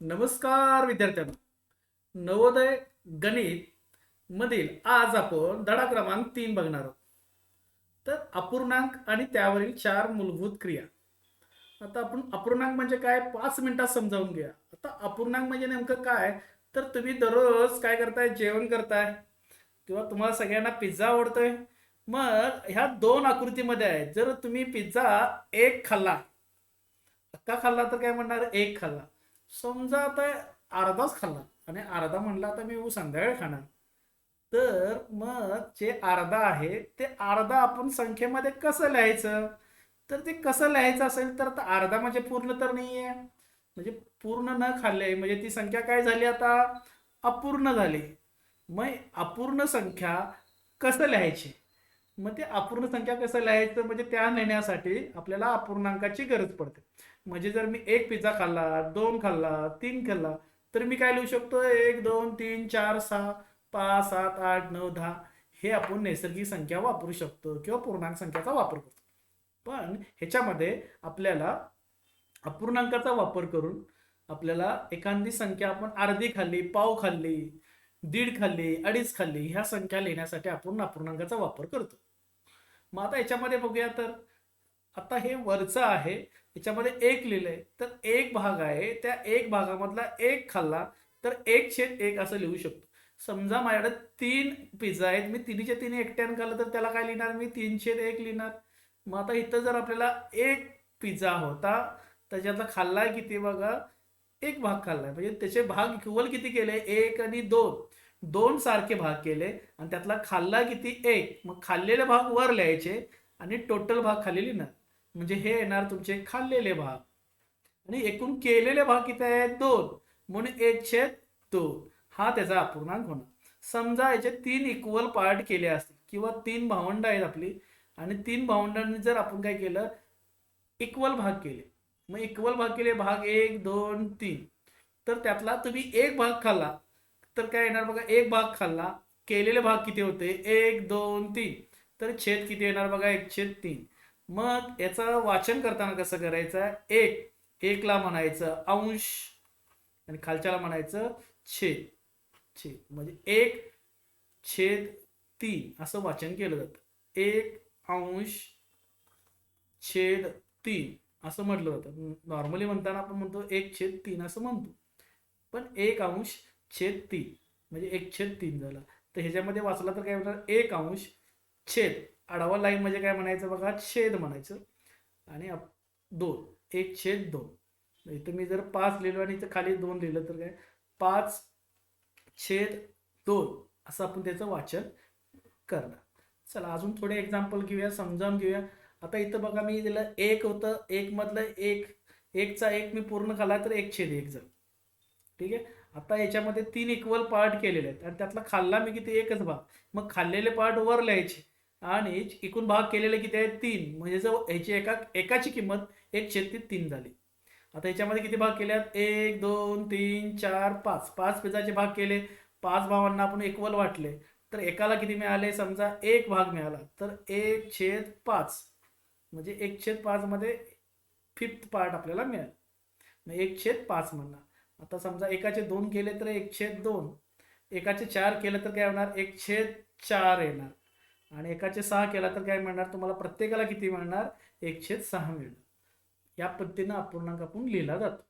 नमस्कार विद्यार्थ्यांनो. नवोदय गणित मधील आज आपण धडा क्रमांक तीन बघणार आहोत. तर अपूर्णांक आणि त्यावरील चार मूलभूत क्रिया. आता आपण अपूर्णांक म्हणजे काय? पाच मिनिटात समजावून घ्या. आता अपूर्णांक म्हणजे नेमकं काय? तर तुम्ही दररोज काय करताय? जेवण करताय. किंवा तुम्हाला सगळ्यांना पिझ्झा आवडतोय. मग ह्या दोन आकृतीमध्ये आहेत जर तुम्ही पिझ्झा एक खाल्ला. अक्का खाल्ला तर काय म्हणणार? एक खाल्ला. समजा आता अर्धाच खाल्ला आणि अर्धा म्हणला आता मी संध्याकाळी खाणार. तर मग जे अर्धा आहे ते अर्धा आपण संख्येमध्ये कसं लिहायचं? तर ते कसं लिहायचं असेल तर अर्धा म्हणजे पूर्ण तर नाही आहे म्हणजे पूर्ण न खाल्ले म्हणजे ती संख्या काय झाली आता? अपूर्ण झाली. मग अपूर्ण संख्या कसं लिहायची? मग ते अपूर्ण संख्या कसं लिहायचं? म्हणजे त्या लिहिण्यासाठी आपल्याला अपूर्णांकाची गरज पडते. म्हणजे जर मी एक पिझ्झा खाल्ला दोन खाल्ला तीन खाल्ला तर मी काय लिहू शकतो? एक दोन तीन चार सहा पाच सात आठ नऊ दहा हे आपण नैसर्गिक संख्या वापरू शकतो किंवा पूर्णांक संख्याचा वापर करतो. पण ह्याच्यामध्ये आपल्याला अपूर्णांकाचा वापर करून आपल्याला एखादी संख्या आपण अर्धी खाल्ली पाव खाल्ली दीड खाल्ली अडीच खाल्ली ह्या संख्या लिहिण्यासाठी आपण अपूर्णांकाचा वापर करतो. मग आता याच्यामध्ये बघूया तर आता हे वरचं आहे याच्यामध्ये एक लिहिलंय तर एक भाग आहे त्या एक भागामधला एक खाल्ला तर एक छेद एक असं लिहू शकतो. समजा माझ्याकडे तीन पिझ्झा आहेत मी तिन्हीच्या तिन्ही एकट्यानं खाल्लं तर त्याला काय लिहिणार? मी तीन छेद एक लिहिणार. मग आता इथं जर आपल्याला एक पिझ्झा होता त्याच्यातला खाल्लाय किती बघा एक भाग खाल्लाय. म्हणजे त्याचे भाग इक्वल किती केले? एक आणि दोन. दोन सारखे भाग केले आणि त्यातला खाल्ला किती एक मग खाल्लेले भाग वर लिहायचे आणि टोटल भाग खाली लिहिणार. म्हणजे हे येणार तुमचे खाल्लेले भाग. आणि एकूण केलेले भाग किती आहेत दोन. म्हणून एक छेद दोन. हा त्याचा अपूर्णांक होणार. समजा याचे तीन इक्वल पार्ट केले असतील किंवा तीन भावंड आहेत आपली आणि तीन भावंडांनी जर आपण काय केलं? इक्वल भाग केले. मग इक्वल भाग केले भाग एक दोन तीन. तर त्यातला तुम्ही एक भाग खाल्ला. तर काय येणार बघा एक भाग खाल्ला केलेले भाग किती होते? एक दोन तीन. तर छेद किती येणार बघा? एक छेद तीन. मग याचं वाचन करताना कसं करायचं? एक एकला म्हणायचं अंश आणि खालच्याला म्हणायचं छेद. छेद. म्हणजे एक छेद तीन. असं वाचन केलं जातं. एक अंश छेद तीन. असं म्हटलं जातं. नॉर्मली म्हणताना आपण म्हणतो एक छेद तीन असं म्हणतो. पण एक अंश छेद तीन म्हणजे एक छेद तीन झाला. तर ह्याच्यामध्ये वाचला तर काय म्हणतात एक अंश छेद. आडवा लाईन म्हणजे काय म्हणायचं बघा? छेद म्हणायचं. आणि दोन. एक छेद दोन. इथं मी जर पाच लिहिलो आणि इथं खाली दोन लिहिलं तर काय? पाच छेद दोन. असं आपण त्याचं वाचन करणार. चला अजून थोडे एक्झाम्पल घेऊया समजावून घेऊया. आता इथं बघा मी दिलं एक होतं एक मधलं एक. एकचा एक मी पूर्ण खाला तर एक छेद एक झालं. ठीक आहे? आता याच्यामध्ये तीन इक्वल पार्ट केलेले आहेत. आणि त्यातला खाल्ला मी किती? एकच भाग. मग खाल्लेले पार्ट वर लिहायचे. आणि एकूण भाग केलेले किती आहेत? तीन. म्हणजे जर ह्याची एका एकाची किंमत एक छेद तीन झाली. आता याच्यामध्ये किती भाग केले आहेत? एक दोन तीन चार पाच. पाच पिझाचे भाग केले. पाच भावांना आपण इक्वल वाटले. तर एकाला किती मिळाले? समजा एक भाग मिळाला. तर एक छेद पाच. म्हणजे एक छेद पाचमध्ये फिफ्थ पार्ट आपल्याला मिळाला. मग एक छेद पाच म्हणणार आता समजा एकाचे दोन केले तर एक छेद दोन. एकाचे चार केलं तर काय होणार? एक छेद चार येणार. आणि एकाचे सहा केला तर काय मिळणार? तुम्हाला प्रत्येकाला किती मिळणार? एक छेद सहा मिळणार. या पद्धतीनं अपूर्णांक आपण लिहिला जातो.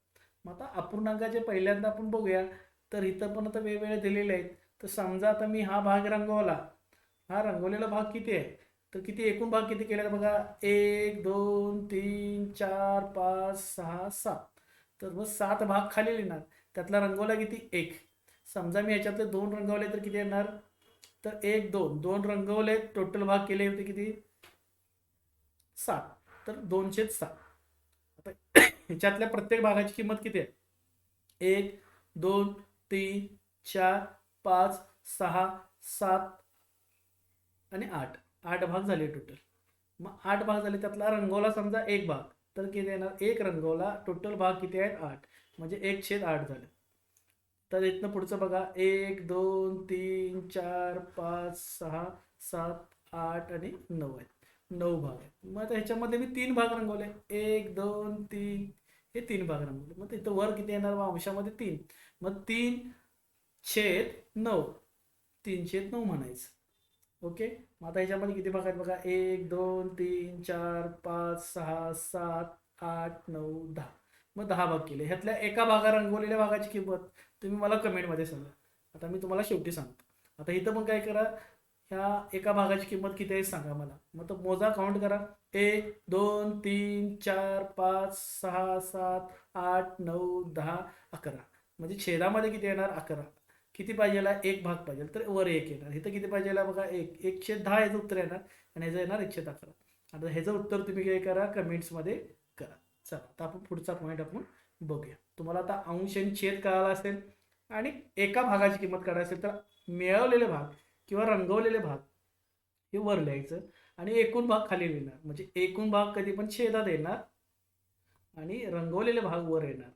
मग आता अपूर्णांकाचे पहिल्यांदा आपण बघूया. तर इथं पण आता वेगवेगळे दिलेले आहेत. तर समजा आता मी हा भाग रंगवला. हा रंगवलेला भाग किती आहे? तर किती एकूण भाग किती केले? बघा एक दोन तीन चार पाच सहा सात. तर मग सात भाग खाली येणार त्यातला रंगवला किती? एक. समजा मी याच्यातले दोन रंगवले तर किती येणार? तर एक दोन. दोन रंगवले टोटल भाग केले होते किती? सात. तर दोनशे सात. आता ह्याच्यातल्या प्रत्येक भागाची किंमत किती आहे? एक दोन तीन चार पाच सहा सात आणि आठ. आठ भाग झाले टोटल मग आठ भाग झाले त्यातला रंगवला समजा एक भाग. तर किती येणार? एक रंगवला. टोटल भाग किती आहेत? आठ. म्हणजे एक छेद आठ झालं. तर इथनं पुढचं बघा. एक दोन तीन चार पाच सहा सात आठ आणि नऊ आहेत. नऊ भाग आहेत. मग आता ह्याच्यामध्ये मी तीन भाग रंगवले. एक दोन तीन. हे तीन भाग रंगवले. मग तिथं वर किती येणार? मग अंशामध्ये तीन. मग तीन छेद नऊ. तीन छेद नऊ म्हणायचं. ओके? मग आता ह्याच्यामध्ये किती भाग आहेत बघा? एक दोन तीन चार पाच सहा सात आठ नऊ दहा. मग दहा भाग केले. ह्यातल्या एका भागा रंगवलेल्या भागाची किंमत तुम्ही मला कमेंटमध्ये सांगा. आता मी तुम्हाला शेवटी सांगतो. आता इथं पण काय करा ह्या एका भागाची किंमत किती आहे सांगा मला. मग तो मोजा काउंट करा. एक दोन तीन चार पाच सहा सात आठ नऊ दहा अकरा. म्हणजे छेदामध्ये किती येणार? अकरा. किती पाहिजेला एक भाग पाहिजे तर वर एक येणार. इथं किती पाहिजेला बघा एक एकशे दहा याचं उत्तर येणार आणि ह्याचं येणार एकशे अकरा आता ह्याचं उत्तर तुम्ही काय करा कमेंट्समध्ये करा. चला आता आपण पुढचा पॉईंट आपण बघूया. तुम्हाला आता अंश आणि छेद कळाला असेल आणि एका भागाची किंमत काढायची असेल तर मिळवलेले भाग किंवा रंगवलेले भाग हे वर लिहायचं आणि एकूण भाग खाली लिहिणार. म्हणजे एकूण भाग कधी पण छेदात येणार आणि रंगवलेले भाग वर येणार.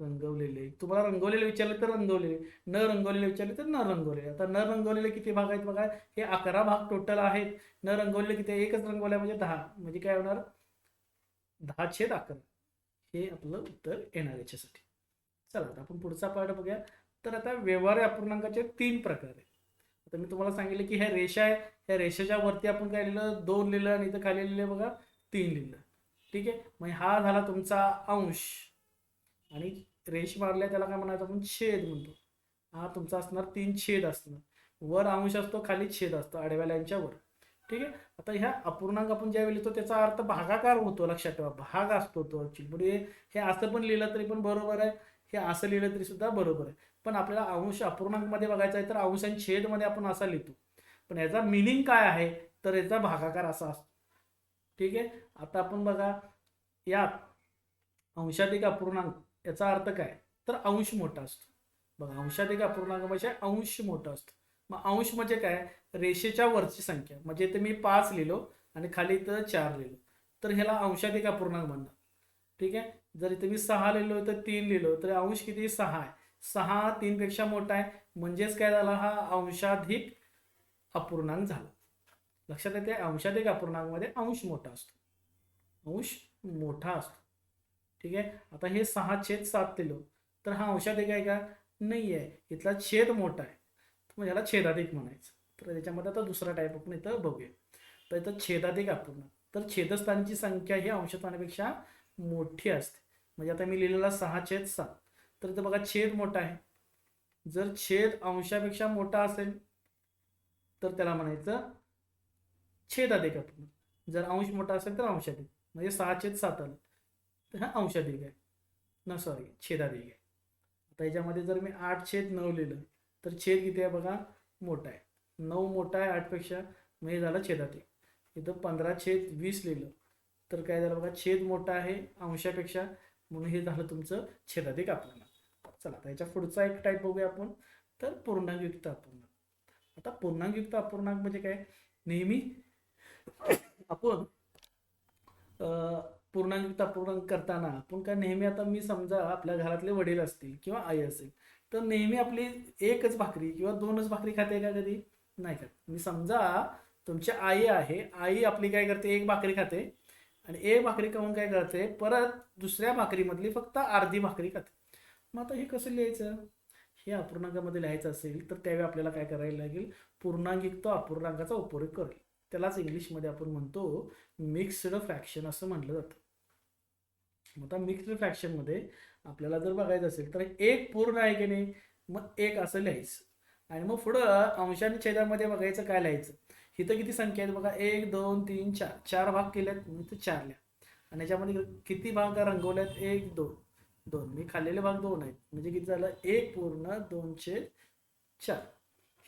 रंगवलेले. तुम्हाला रंगवलेले विचारले तर रंगवलेले. न रंगवलेले विचारले तर न रंगवलेले. आता न रंगवलेले किती भाग आहेत बघा? हे अकरा भाग टोटल आहेत. न रंगवलेले किती एकच रंगवले म्हणजे दहा. म्हणजे काय होणार? दहा छेद अकरा. हे आपलं उत्तर येणार याच्यासाठी. चला आता आपण पुढचा पार्ट बघूया. तर आता व्यवहार्य अपूर्णांकाचे तीन प्रकार आहेत. आता मी तुम्हाला सांगितलं की ह्या रेषा आहे. ह्या रेषेच्या वरती आपण काय लिहिलं? दोन लिहिलं आणि इथं खाली लिहिलं बघा. तीन लिहिलं. ठीक आहे? मग हा झाला तुमचा अंश. आणि रेष मारल्या त्याला काय म्हणायचं आपण? छेद म्हणतो. हा तुमचा असणार तीन छेद असणार. वर अंश असतो खाली छेद असतो आडव्या लाईनच्या वर. ठीक आहे? आता ह्या अपूर्णांक आपण ज्यावेळी लिहितो त्याचा अर्थ भागाकार होतो लक्षात ठेवा. भाग असतो तो ॲक्च्युली म्हणजे हे असं पण लिहिलं तरी पण बरोबर आहे. हे असं लिहिलं तरी सुद्धा बरोबर आहे. पण आपल्याला अंश अपूर्णांकमध्ये बघायचं आहे तर अंश आणि छेदमध्ये आपण असा लिहितो. पण याचा मिनिंग काय आहे? तर याचा भागाकार असा असतो. ठीक आहे? आता आपण बघा यात अंशाधिक अपूर्णांक. याचा अर्थ काय? तर अंश मोठा असतो. बघा अंशाधिक अपूर्णांक म्हणजे अंश मोठा असतो. मग अंश म्हणजे काय? रेषेच्या वरची संख्या. म्हणजे इथे मी पाच लिहिलो आणि खाली इथं चार लिहिलो. तर ह्याला अंशाधिक अपूर्णांक म्हणणार ठीक आहे? जर इथे मी सहा लिहिलो तर तीन लिहिलो तर अंश किती? सहा आहे. सहा तीनपेक्षा मोठा आहे. म्हणजेच काय झाला? हा अंशाधिक अपूर्णांक झाला. लक्षात येते अंशाधिक अपूर्णांकमध्ये अंश मोठा असतो. अंश मोठा असतो. ठीक आहे? आता हे सहा छेद सात लिहिलो तर हा अंशाधिक आहे का? नाही आहे इथला छेद मोठा आहे. मग ह्याला छेदाधिक म्हणायचं. तर त्याच्यामध्ये आता दुसरा टाईप आपण इथं बघूया. तर इथं छेदाधिक अपूर्ण. तर छेदस्थानची संख्या ही अंशस्थानापेक्षा मोठी असते. म्हणजे आता मी लिहिलेला सहा छेद सात. तर इथं बघा छेद मोठा आहे. जर छेद अंशापेक्षा मोठा असेल तर त्याला म्हणायचं छेदाधिक अपूर्ण. जर अंश मोठा असेल तर अंशाधिक. म्हणजे सहा छेद सात आलं. तर हा अंशाधिक आहे. ना सॉरी छेदाधिक आहे. आता याच्यामध्ये जर मी आठ छेद नऊ लिहिलं तर छेद किती आहे बघा? मोठा आहे. नऊ मोठा आहे आठपेक्षा मग हे झालं छेदाधिक. इथं पंधरा छेद वीस लिहिलं तर काय झालं बघा? छेद मोठा आहे अंशापेक्षा म्हणून हे झालं तुमचं छेदाधिक अपूर्णांक चला आता याच्या पुढचा एक टाईप बघूया आपण. तर पूर्णांकयुक्त अपूर्णांक. आता पूर्णांकयुक्त अपूर्णांक म्हणजे काय? नेहमी आपण पूर्णांकता पूर्ण अपूर्णांक करताना आपण काय नेहमी आता मी समजा आपल्या घरातले वडील असतील किंवा आई असेल तर नेहमी आपली एकच भाकरी किंवा दोनच भाकरी खाते का कधी? नाही खात. मी समजा तुमची आई आहे आई आपली काय करते? एक भाकरी खाते आणि एक भाकरी खाऊन काय करते? परत दुसऱ्या भाकरीमधली फक्त अर्धी भाकरी खाते. मग आता हे कसं लिहायचं? हे अपूर्णांकामध्ये लिहायचं असेल तर त्यावेळी आपल्याला काय करायला लागेल? पूर्णांकयुक्त अपूर्णांकाचा उपयोग करेल. त्यालाच इंग्लिशमध्ये आपण म्हणतो मिक्स्ड फ्रॅक्शन असं म्हटलं जातं. आता मिक्स्ड फ्रॅक्शनमध्ये आपल्याला जर बघायचं असेल तर एक पूर्ण आहे की नाही? मग एक असं लिहायचं. आणि मग पुढं अंशाने छेदामध्ये बघायचं काय लिहायचं? इथं किती संख्या आहेत बघा? एक दोन तीन चार. चार भाग केलेत मग इथं चार लिहा. आणि याच्यामध्ये किती भाग रंगवल्यात? एक दोन. दोन. मी खाल्लेले भाग दोन आहेत. म्हणजे किती झालं? एक पूर्ण दोनशे चार.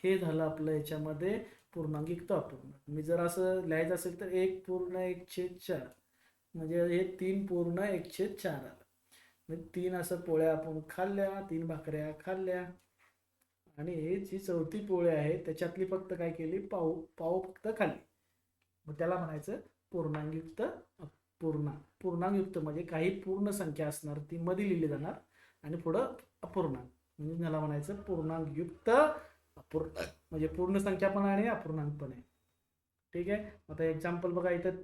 हे झालं आपलं याच्यामध्ये पूर्णांकित अपूर्ण. मी जर असं लिहायचं असेल तर एक पूर्ण एकशे चार. म्हणजे हे तीन पूर्ण एकशे चार आलं. म्हणजे तीन असं पोळ्या आपण खाल्ल्या तीन भाकऱ्या खाल्ल्या. आणि हे जी चौथी पोळी आहे त्याच्यातली फक्त काय केली? पाव पाव फक्त खाल्ली. मग त्याला म्हणायचं पूर्णांगयुक्त अपूर्ण. पूर्णांगयुक्त म्हणजे काही पूर्ण संख्या असणार ती मध्ये लिहिली जाणार आणि पुढं अपूर्णांक म्हणजे त्याला म्हणायचं पूर्णांगयुक्त अपूर्ण. म्हणजे पूर्ण संख्या पण आहे आणि अपूर्णांक पण आहे. ठीक आहे? आता एक्झाम्पल बघा इथं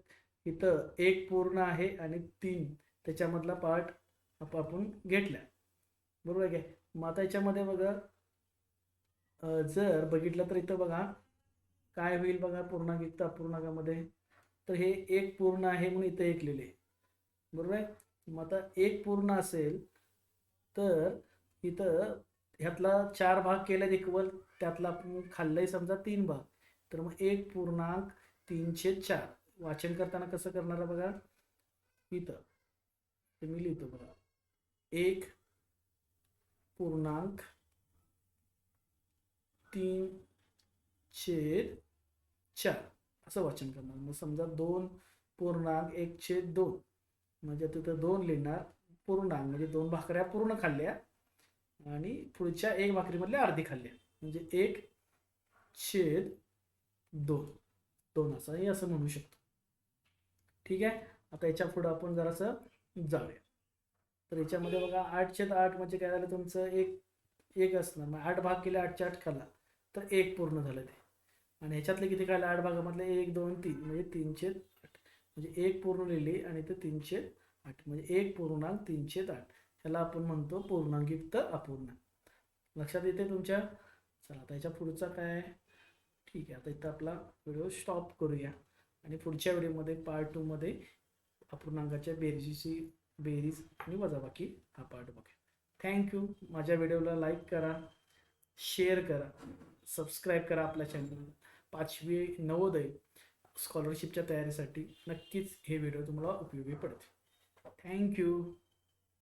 इथं एक पूर्ण आहे आणि तीन. त्याच्यामधला पार्ट आपण घेतल्या बरोबर आहे काय मग आता याच्यामध्ये बघा जर बघितलं तर इथं बघा काय होईल बघा पूर्णांक अपूर्णांकामध्ये? तर हे एक पूर्ण आहे म्हणून इथं एक लिहिले. बरोबर आहे? मग आता एक पूर्ण असेल तर इथं ह्यातला चार भाग केला इक्वल त्यातला आपण खाल्लंय समजा तीन भाग. तर मग एक पूर्णांक तीनशे चार. वाचन करताना कसं करणार बघा? इथं. ते मी लिहितो बघा. एक पूर्णांक तीन छेद चार. असं वाचन करणार. मग समजा दोन पूर्णांक एक छेद दोन. म्हणजे तिथं दोन लिहिणार. पूर्णांक म्हणजे दोन भाकऱ्या पूर्ण खाल्ल्या आणि पुढच्या एक भाकरीमधल्या अर्धी खाल्ल्या. म्हणजे एक छेद दोन. दोन असं हे असं म्हणू शकतो. ठीक आहे? आता याच्या पुढं आपण जरासं जाऊया. तर याच्यामध्ये बघा आठ आठ म्हणजे काय झालं? तुमचं एक एक असणार. मग आठ भाग केले आठच्या आठ खाल्ला तर एक पूर्ण झालं ते. आणि ह्याच्यातले किती खाल्लं आठ भागामधले एक दोन तीन. म्हणजे तीनशे आठ. म्हणजे एक पूर्ण लिहिली आणि ते तीनशे आठ. म्हणजे एक पूर्णांक तीनशे आठ. ह्याला आपण म्हणतो पूर्णांकयुक्त अपूर्णांक लक्षात येते तुमच्या? चला आता याच्या पुढचा काय? ठीक आहे आता इथं आपला व्हिडिओ स्टॉप करूया. आणि पुढच्या व्हिडिओमध्ये पार्ट टूमध्ये अपूर्णांकाच्या बेरीजची बेरीज आणि वजाबाकी हा पार्ट बघा थँक्यू माझ्या व्हिडिओला लाईक करा शेअर करा सबस्क्राईब करा आपल्या चॅनल पाचवी नवोदय स्कॉलरशिपच्या तयारीसाठी नक्कीच हे व्हिडिओ तुम्हाला उपयोगी पडतील. थँक्यू